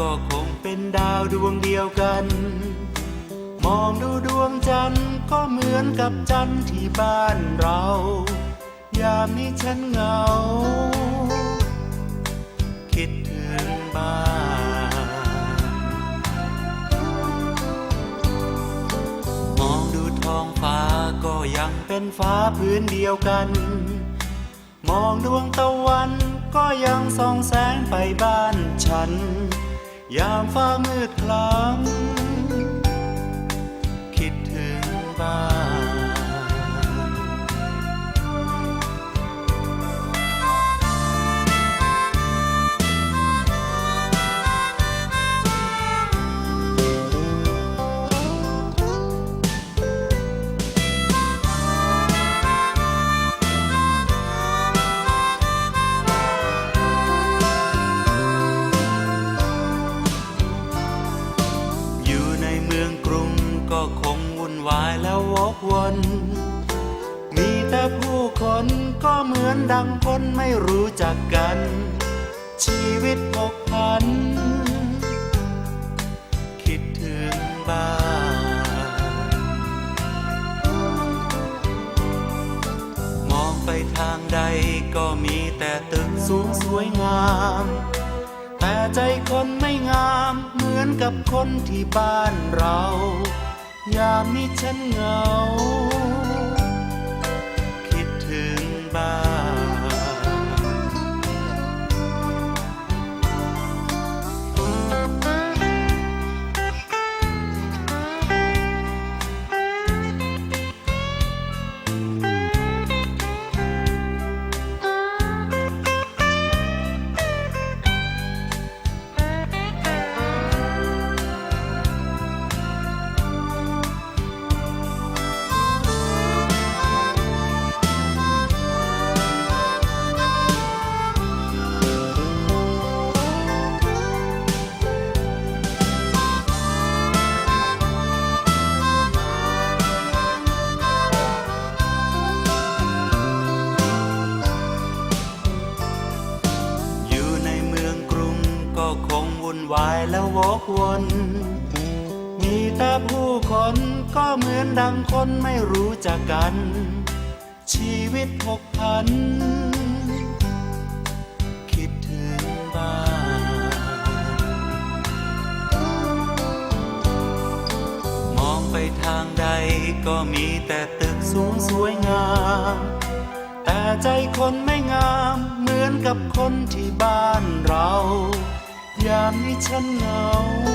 ก็คงเป็นดาวดวงเดียวกัน มองดูดวงจันทร์ก็เหมือนกับจันทร์ที่บ้านเรา ยามนี้ฉันเหงา คิดถึงบ้านมองดูท้องฟ้าก็ยังเป็นฟ้าพื้นเดียวกัน มองดวงตะวันก็ยังส่องแสงไปบ้านฉัน ยามฟ้ามืดคล้ำ มีแต่ผู้คนก็เหมือนดังคนไม่รู้จักกัน ชีวิตผกพัน คิดถึงบ้านมองไปทางใดก็มีแต่ตึกสูงสวยงามแต่ใจคนไม่งามเหมือนกับคนที่บ้านเรา ยามนี้ฉันเหงา วายแล้ววกวน มีแต่ผู้คนก็เหมือนดังคนไม่รู้จักกัน ชีวิตผกพัน คิดถึงบ้านมองไปทางใดก็มีแต่ตึกสูงสวยงาม แต่ใจคนไม่งามเหมือนกับคนที่บ้านเรา ยามนี้ฉันเหงา